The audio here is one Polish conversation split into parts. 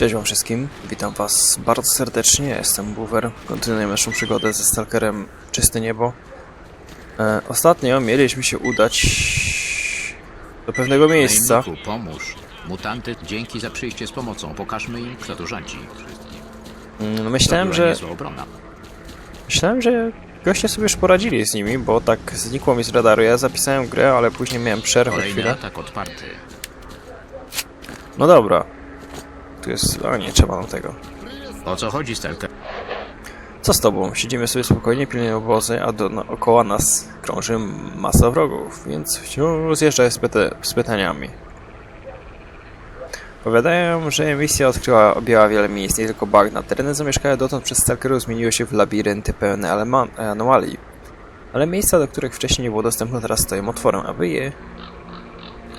Cześć wam wszystkim, witam was bardzo serdecznie, jestem Boover. Kontynuujemy naszą przygodę ze Stalkerem Czyste Niebo. E, ostatnio mieliśmy się udać do pewnego miejsca. Najemniku, pomóż. Mutanty, dzięki za przyjście z pomocą. Pokażmy im, kto tu rządzi. Mm, To Myślałem, była że, niezła obrona. myślałem, że goście sobie już poradzili z nimi, bo tak znikło mi z radaru. Ja zapisałem grę, ale później miałem przerwę Kolejny chwilę. atak odparty. No dobra. Tu jest... a nie, trzeba nam tego. O co chodzi, Stelker? Co z tobą? Siedzimy sobie spokojnie, pilnie obozy, a dookoła nas krąży masa wrogów, więc wciąż zjeżdżaj z, pyta z pytaniami. Powiadają, że misja odkryła, objęła wiele miejsc, nie tylko bagna. Tereny zamieszkałe dotąd przez stalkerów zmieniły się w labirynty pełne alema- anomalii. Ale miejsca, do których wcześniej nie było dostępne, teraz stoją otworem, aby je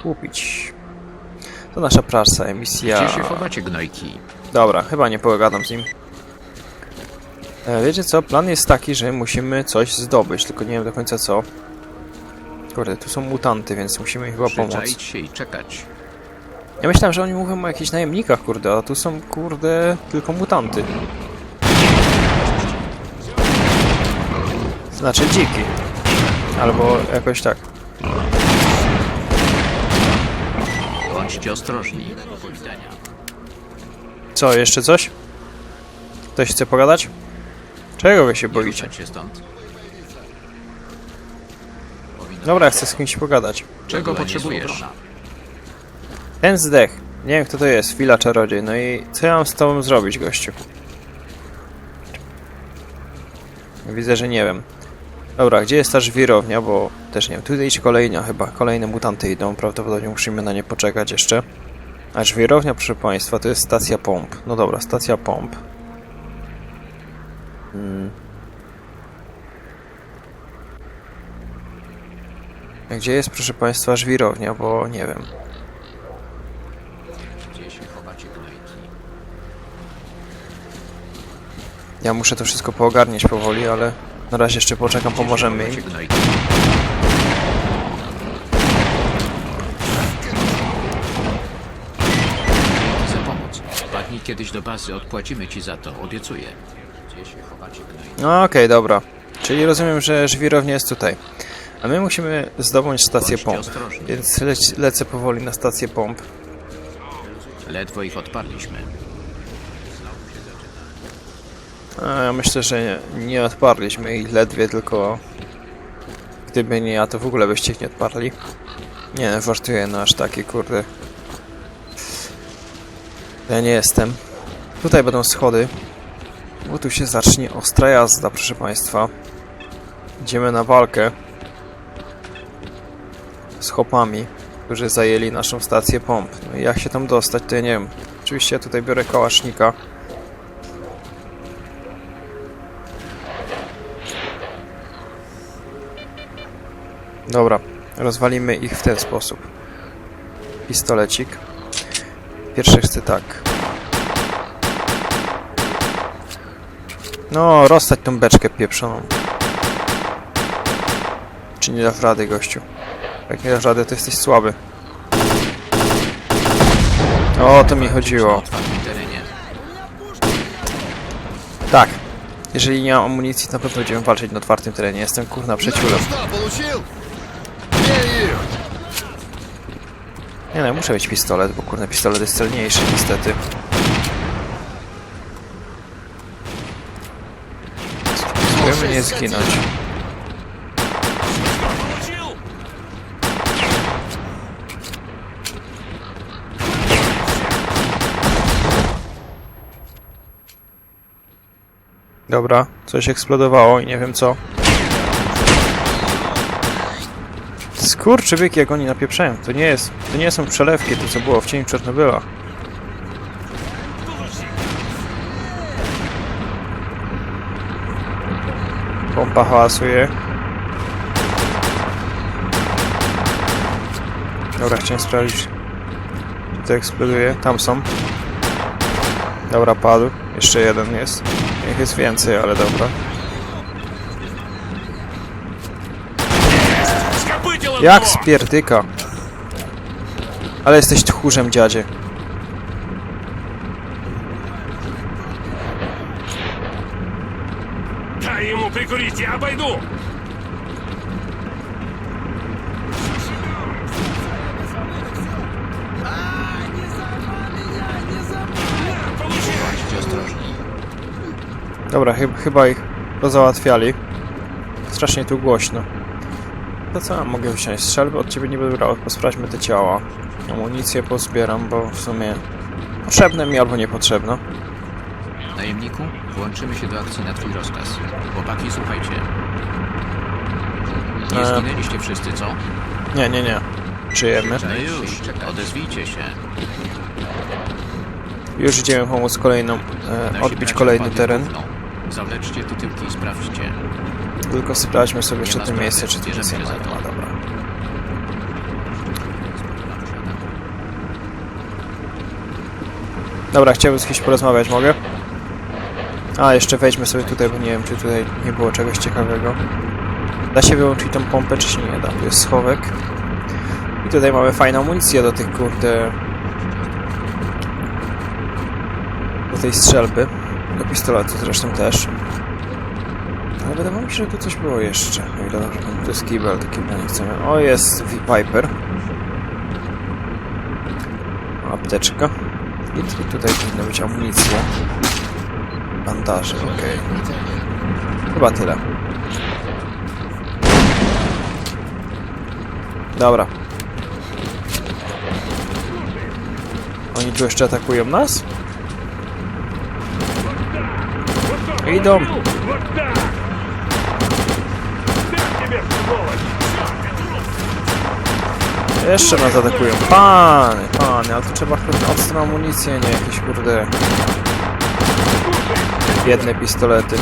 kupić. To nasza prasa, emisja... Gdzie się chowacie, gnojki? Dobra, chyba nie pogadam z nim. E, wiecie co? Plan jest taki, że musimy coś zdobyć, tylko nie wiem do końca co. Kurde, tu są mutanty, więc musimy im chyba pomóc. Przyczaić się i czekać. Ja myślałem, że oni mówią o jakichś najemnikach, kurde, a tu są, kurde, tylko mutanty. Znaczy dziki. Albo jakoś tak. Bądźcie ostrożni. Do widzenia. Co, jeszcze coś? Ktoś chce pogadać? Czego wy się boicie? Ruszać się stąd. Dobra, chcę z kimś pogadać. Czego potrzebujesz? Ten zdech. Nie wiem kto to jest, Fila Czarodziej. No i co ja mam z tobą zrobić, gościu? Widzę, że nie wiem. Dobra, gdzie jest ta żwirownia, bo też nie wiem. Tutaj idzie kolejna chyba. Kolejne mutanty idą, prawdopodobnie musimy na nie poczekać jeszcze. A żwirownia, proszę państwa, to jest stacja pomp. No dobra, stacja pomp. Hmm. Gdzie jest, proszę państwa, żwirownia, bo nie wiem. Ja muszę to wszystko poogarniać powoli, ale na razie jeszcze poczekam, pomożemy im. Kiedyś do bazy, odpłacimy ci za to, obiecuję. Gdzie się chowacie, gnojki? No okej, dobra. Czyli rozumiem, że żwirownia jest tutaj. A my musimy zdobyć stację Bądźcie pomp. ostrożni. Więc lec lecę powoli na stację pomp. Ledwo ich odparliśmy. A ja myślę, że nie, nie odparliśmy ich ledwie, tylko gdyby nie ja, to w ogóle byście ich nie odparli. Nie, wartuję no aż takie, kurde. Ja nie jestem. Tutaj będą schody. Bo tu się zacznie ostra jazda, proszę państwa. Idziemy na walkę z chłopami, którzy zajęli naszą stację pomp. No i jak się tam dostać, to ja nie wiem. Oczywiście ja tutaj biorę kałasznika. Dobra, rozwalimy ich w ten sposób. Pistolecik. Pierwszy chcę tak. No, rozstać tą beczkę pieprzoną. Czy nie dasz rady, gościu? Jak nie dasz rady, to jesteś słaby. O, to mi chodziło. Tak. Jeżeli nie mam amunicji, to na pewno będziemy walczyć na otwartym terenie. Jestem kurna przeciulem. Nie no, muszę mieć pistolet, bo kurde pistolet jest celniejszy niestety. Spróbujemy nie zginąć. Dobra, coś eksplodowało i nie wiem co. Skurczybyki jak oni napieprzają. To nie jest, to nie są przelewki, to co było w cieniu Czarnobyla. Pompa hałasuje. Dobra, chciałem sprawdzić. Czy to eksploduje? Tam są. Dobra, padł. Jeszcze jeden jest. Ich jest więcej, ale dobra. Jak spierdyka. Ale jesteś tchórzem, dziadzie. Daj ему прикурить, я обойду! Dobra, chyba ich pozałatwiali. Strasznie tu głośno. To co, mogę wziąć strzelby? Od ciebie nie będę brał. Posprawdźmy te ciała. Amunicję pozbieram, bo w sumie potrzebne mi albo niepotrzebne. Najemniku, włączymy się do akcji na twój rozkaz. Chłopaki, słuchajcie. Nie E. zginęliście wszyscy, co? Nie, nie, nie. Żyjemy. No już, odezwijcie się. Już idziemy pomóc kolejną, e, Nasi odbić bracia kolejny teren. gówno. Zawleczcie tyłki i sprawdźcie. Tylko sprawdźmy sobie jeszcze ma to miejsce, czy tu nic nie ma. No, dobra. Dobra, chciałbym z kimś porozmawiać, mogę? A, jeszcze wejdźmy sobie tutaj, bo nie wiem, czy tutaj nie było czegoś ciekawego. Da się wyłączyć tą pompę, czy się nie da? Tu jest schowek. I tutaj mamy fajną amunicję do tych, kurde... Do tej strzelby. Do pistoletu zresztą też. Ale wydawało mi się, że tu coś było jeszcze. O ile dobrze to jest kibel, to kibel nie chcemy. O, jest Viper. Apteczka. I, tutaj powinna być amunicja. Bandaże, okej. Chyba tyle. Dobra. Oni tu jeszcze atakują nas? Idą. Jeszcze nas atakują. Pany, pany, ale tu trzeba chyba ostrą amunicję, nie jakieś kurde... Jedne pistolety.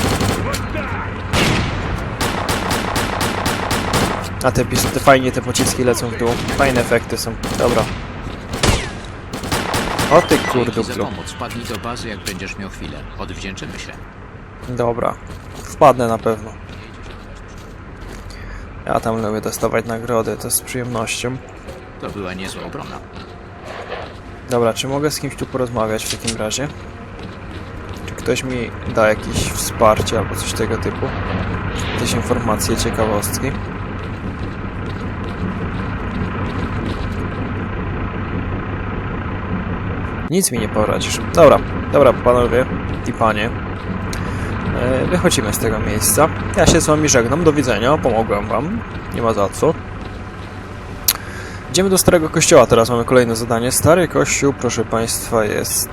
A te, te fajnie te pociski lecą w dół. Fajne efekty są. Dobra. O ty Dzięki za pomoc. Do bazy, jak będziesz miał chwilę. Odwdzięczymy się. Dobra. Wpadnę na pewno. Ja tam lubię dostawać nagrody, to z przyjemnością. To była niezła obrona. Dobra, czy mogę z kimś tu porozmawiać w takim razie? Czy ktoś mi da jakieś wsparcie albo coś tego typu? Jakieś informacje, ciekawostki? Nic mi nie poradzisz. Dobra, dobra panowie i panie. E, Wychodzimy z tego miejsca. Ja się z wami żegnam, do widzenia, pomogłem wam. Nie ma za co. Idziemy do Starego Kościoła, teraz mamy kolejne zadanie. Stary Kościół, proszę Państwa, jest...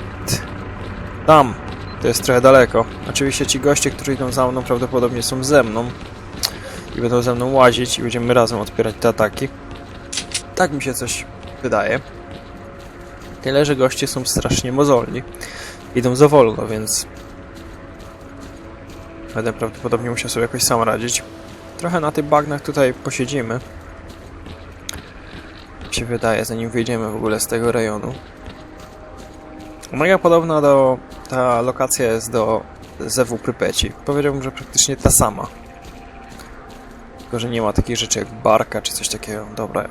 Tam. To jest trochę daleko. Oczywiście ci goście, którzy idą za mną, prawdopodobnie są ze mną. I będą ze mną łazić i będziemy razem odpierać te ataki. Tak mi się coś wydaje. Tyle, że goście są strasznie mozolni. Idą za wolno, więc... Będę prawdopodobnie musiał sobie jakoś sam radzić. Trochę na tych bagnach tutaj posiedzimy mi się wydaje, zanim wyjdziemy w ogóle z tego rejonu. Mega podobna do... ta lokacja jest do Zewu Prypeci. Powiedziałbym, że praktycznie ta sama. Tylko, że nie ma takich rzeczy jak barka czy coś takiego. Dobra.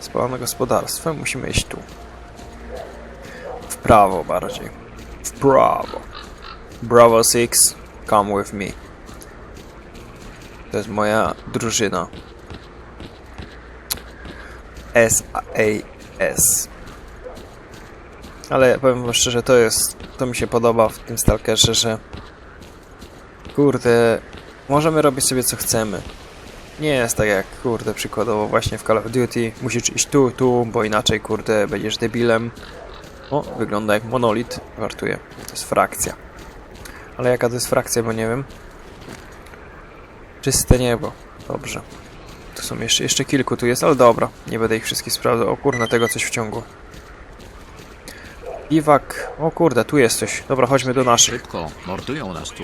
Spalone gospodarstwo. Musimy iść tu. W prawo bardziej. W prawo. Bravo 6, come with me. To jest moja drużyna. SAS. Ale powiem wam szczerze, to jest. To mi się podoba w tym Stalkerze, że. Kurde. Możemy robić sobie co chcemy. Nie jest tak jak, kurde, przykładowo właśnie w Call of Duty. Musisz iść tu, tu, bo inaczej, kurde, będziesz debilem. O, wygląda jak monolit. Wartuje. To jest frakcja. Ale jaka to jest frakcja, bo nie wiem. Czyste niebo. Dobrze. Tu są jeszcze, jeszcze kilku tu jest, ale dobra. Nie będę ich wszystkich sprawdzał. O kurna, tego coś wciągło. Iwak. O kurde, tu jest coś. Dobra, chodźmy do naszych. Szybko, mordują nas tu.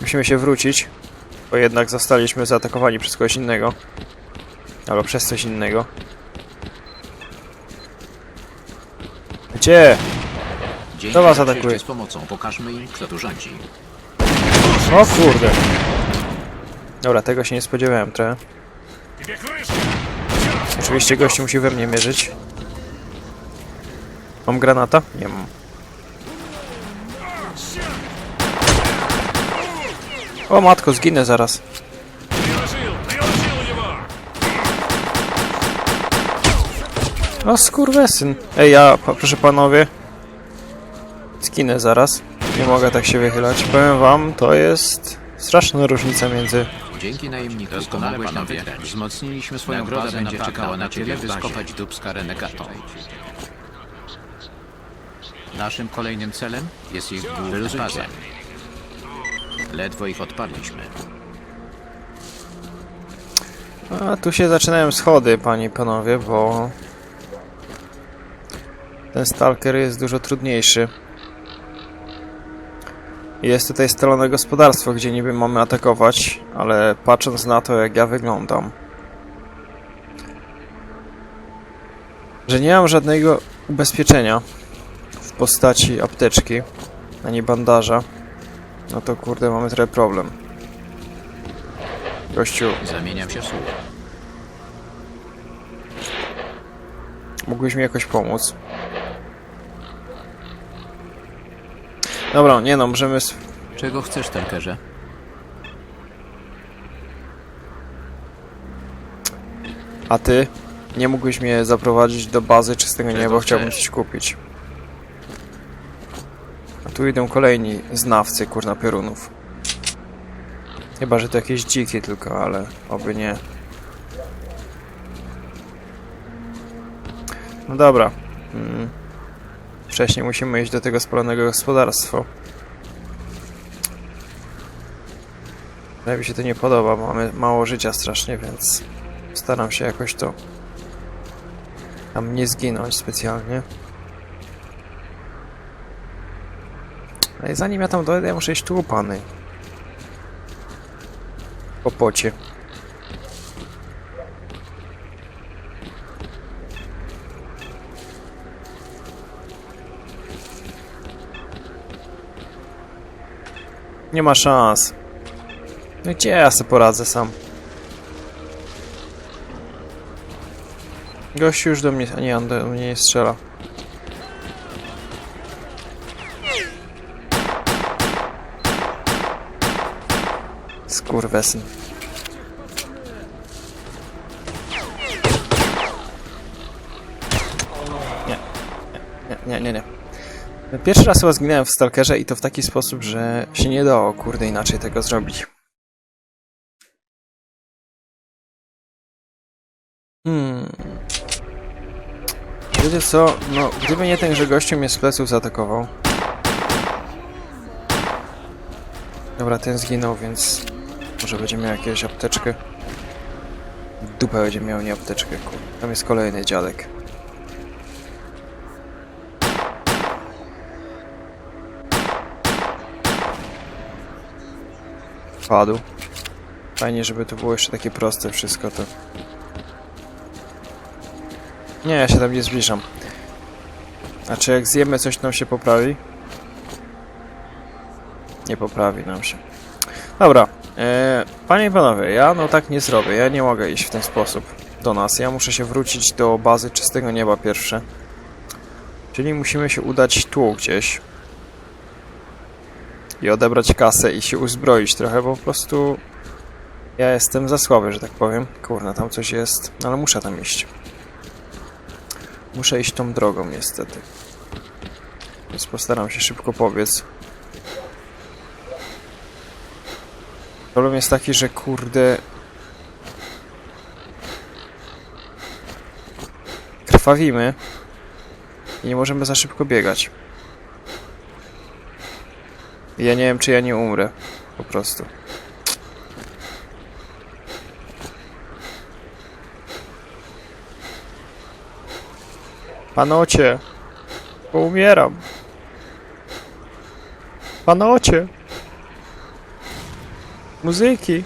Musimy się wrócić, bo jednak zostaliśmy zaatakowani przez kogoś innego. Albo przez coś innego. Gdzie? Dzięki Kto was za atakuje? przyjście z pomocą. Pokażmy im, kto tu rządzi. O kurde. Dobra, tego się nie spodziewałem trochę. Тебе крышка! Oczywiście gościu musi we mnie mierzyć. Mam granata? Nie mam. O matko, zginę zaraz. Приложил, приложил его! O skurwesyn. Ej, ja, pa, proszę panowie. Zginę zaraz. Nie mogę tak się wychylać. Powiem wam, to jest straszna różnica między... Dzięki najemniku pomogłeś nam wygrać. Wzmocniliśmy swoją Nagroda bazę będzie będzie czekała na ciebie, ciebie w by bazie. skopać dubska renegatą. Naszym kolejnym celem jest ich główna baza. Ledwo ich odparliśmy. A tu się zaczynają schody, panie i panowie, bo... Ten stalker jest dużo trudniejszy. Jest tutaj scalone gospodarstwo, gdzie niby mamy atakować, ale patrząc na to, jak ja wyglądam, że nie mam żadnego ubezpieczenia w postaci apteczki, ani bandaża, no to kurde, mamy trochę problem. Gościu, Zamieniam się w słuch. Mógłbyś mi jakoś pomóc? Dobra, nie no, możemy... s- Czego chcesz, tankerze? A ty? Nie mógłbyś mnie zaprowadzić do bazy czystego nieba, chciałbym chcesz? coś kupić. A tu idą kolejni znawcy, kurna, piorunów. Chyba, że to jakieś dziki tylko, ale oby nie. No dobra. Mm. Wcześniej musimy iść do tego spalonego gospodarstwa. Ale mi się to nie podoba, mamy mało życia strasznie, więc staram się jakoś to tam nie zginąć specjalnie. Ale zanim ja tam dojdę, ja muszę iść tu upany. Po pocie. Nie ma szans. No gdzie ja sobie poradzę sam? Gościu już do mnie, a nie, on do mnie nie strzela. Skurwesyn. Pierwszy raz chyba zginąłem w Stalkerze i to w taki sposób, że się nie dało, kurde, inaczej tego zrobić. Hmm. Wiecie co? No, gdyby nie ten, że gościu mnie z pleców zaatakował. Dobra, ten zginął, więc może będzie miał jakąś apteczkę. Dupę będzie miał, nie apteczkę. kur- Tam jest kolejny dziadek. Padł. Fajnie, żeby to było jeszcze takie proste wszystko to. Nie, ja się tam nie zbliżam. A czy jak zjemy coś nam się poprawi? Nie poprawi nam się. Dobra. E, panie i panowie, ja no tak nie zrobię. Ja nie mogę iść w ten sposób do nas. Ja muszę się wrócić do bazy czystego nieba pierwsze. Czyli musimy się udać tu gdzieś. I odebrać kasę i się uzbroić trochę, bo po prostu ja jestem za słaby, że tak powiem. Kurna, tam coś jest, no ale muszę tam iść. Muszę iść tą drogą niestety. Więc postaram się szybko pobiec. Problem jest taki, że kurde... Krwawimy. I nie możemy za szybko biegać. Ja nie wiem, czy ja nie umrę. Po prostu. Panocie! Bo umieram. Panocie! Muzyki!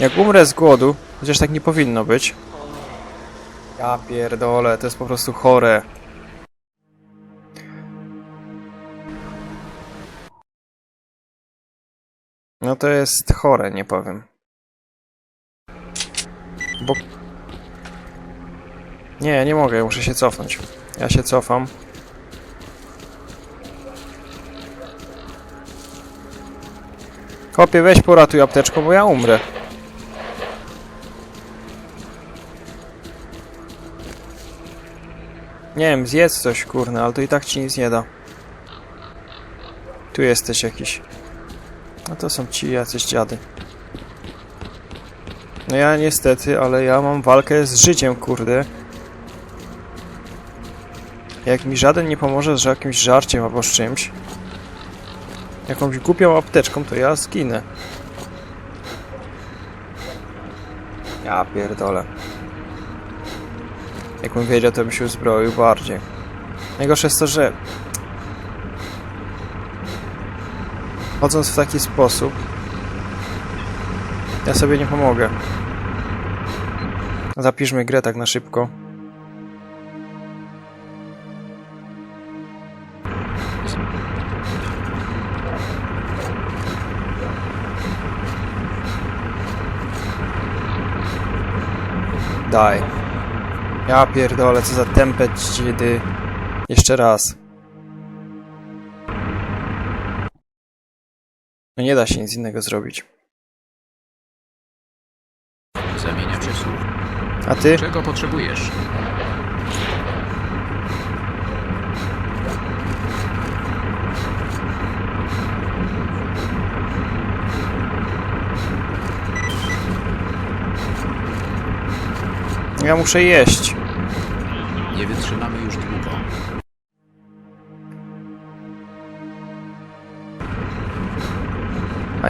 Jak umrę z głodu, chociaż tak nie powinno być. Ja pierdolę, to jest po prostu chore. No to jest chore, nie powiem. Bo... Nie, nie mogę, muszę się cofnąć. Ja się cofam. Chłopie, weź poratuj apteczką, bo ja umrę. Nie wiem, zjedz coś, kurna, ale to i tak ci nic nie da. Tu jesteś jakiś. No to są ci jacyś dziady. No ja niestety, ale ja mam walkę z życiem, kurde. Jak mi żaden nie pomoże z jakimś żarciem albo z czymś, jakąś głupią apteczką, to ja zginę. Ja pierdolę. Jakbym wiedział, to bym się uzbroił bardziej. Najgorsze jest to, że chodząc w taki sposób ja sobie nie pomogę. Zapiszmy grę tak na szybko. Daj. Ja pierdolę, co za tempet. Jeszcze raz. Nie da się nic innego zrobić. Zamieniam się w słuch. A ty? Czego potrzebujesz? Ja muszę jeść. Nie wytrzymamy już długo.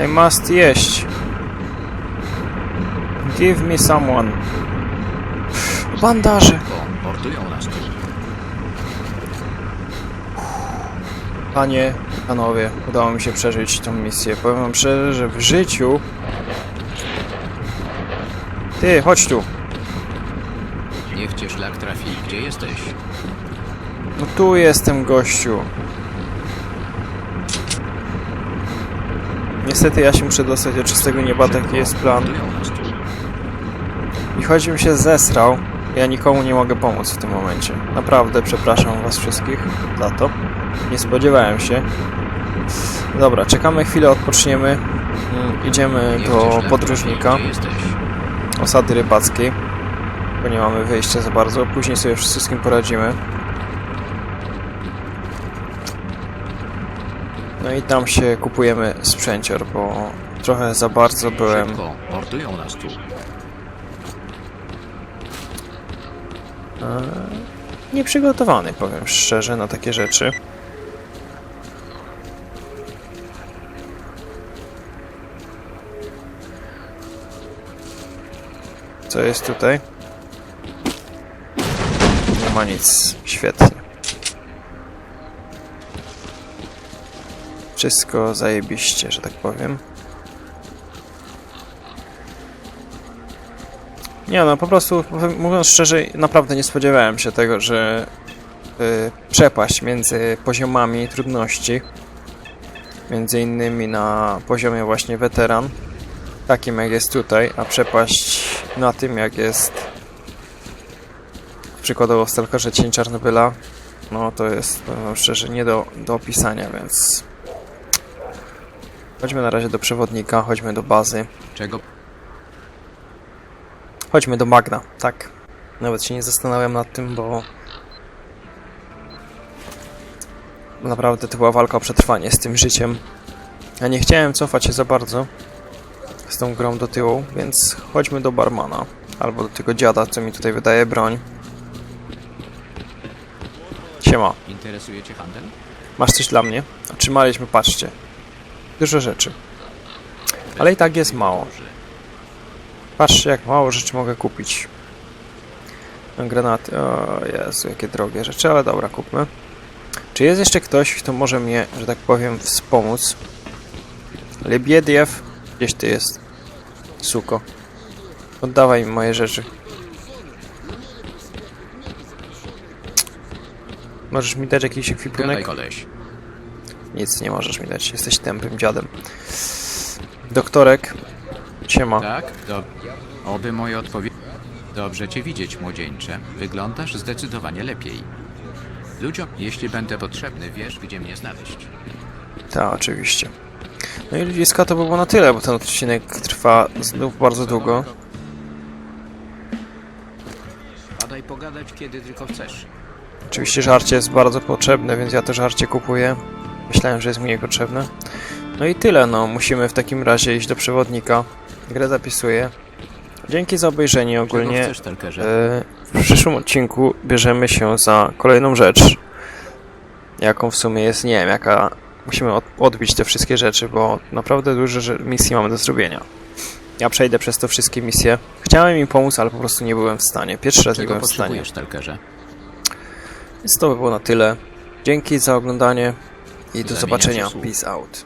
I must jeść. Give me someone. Bandaże. Mordują nas. Panie, panowie, udało mi się przeżyć tą misję. Powiem wam szczerze, że w życiu... Ty, chodź tu. Niech cię szlak trafi. Gdzie jesteś? No tu jestem, gościu. Niestety ja się muszę dostać do czystego nieba, taki jest plan. I choć bym się zesrał, ja nikomu nie mogę pomóc w tym momencie. Naprawdę przepraszam was wszystkich za to. Nie spodziewałem się. Dobra, czekamy chwilę, odpoczniemy. Mm, Idziemy do podróżnika, osady rybackiej, bo nie mamy wyjścia za bardzo. Później sobie wszystkim poradzimy. No i tam się kupujemy sprzęcior, bo trochę za bardzo byłem Szybko. Mordują nas tu. nieprzygotowany, powiem szczerze, na takie rzeczy. Co jest tutaj? Nie ma nic. Świetnie. Wszystko zajebiście, że tak powiem. Nie no, po prostu mówiąc szczerze, naprawdę nie spodziewałem się tego, że y, przepaść między poziomami trudności, między innymi na poziomie właśnie weteran, takim jak jest tutaj, a przepaść na tym jak jest przykładowo w Stalkerze Cień Czarnobyla, no to jest powiem szczerze nie do, do opisania, więc chodźmy na razie do przewodnika, chodźmy do bazy. Czego Chodźmy do Magna, tak. Nawet się nie zastanawiam nad tym, bo naprawdę to była walka o przetrwanie z tym życiem. Ja nie chciałem cofać się za bardzo z tą grą do tyłu, więc chodźmy do barmana. Albo do tego dziada, co mi tutaj wydaje broń. Siema, interesuje cię handel? masz coś dla mnie? Otrzymaliśmy, patrzcie. Dużo rzeczy. Ale i tak jest mało. Patrzcie, jak mało rzeczy mogę kupić. Granaty. O Jezu, jakie drogie rzeczy, ale dobra, kupmy. Czy jest jeszcze ktoś, kto może mnie, że tak powiem, wspomóc? Lebiediew, gdzieś ty jest. Suko. Oddawaj mi moje rzeczy. Możesz mi dać jakiś ekwipunek? koleś. Nic nie możesz mi dać, jesteś tępym dziadem. Doktorek. Siema. Tak? Do... Oby moje odpowiedzi... Dobrze cię widzieć, młodzieńcze. Wyglądasz zdecydowanie lepiej. Ludziom, jeśli będę potrzebny, wiesz, gdzie mnie znaleźć. Tak, oczywiście. No i ludziska to by było na tyle, bo ten odcinek trwa znów bardzo długo. Padaj pogadać, kiedy tylko chcesz. Oczywiście żarcie jest bardzo potrzebne, więc ja to żarcie kupuję. Myślałem, że jest mniej potrzebne. No i tyle, no. Musimy w takim razie iść do przewodnika. Grę zapisuję. Dzięki za obejrzenie Czego ogólnie. chcesz, Stalkerze? E, W przyszłym odcinku bierzemy się za kolejną rzecz. Jaką w sumie jest, nie wiem, jaka. Musimy od- odbić te wszystkie rzeczy, bo naprawdę dużo misji mamy do zrobienia. Ja przejdę przez to wszystkie misje. Chciałem im pomóc, ale po prostu nie byłem w stanie. Pierwszy raz nie Czego byłem w stanie. potrzebujesz? Więc to by było na tyle. Dzięki za oglądanie i do zobaczenia. Peace out.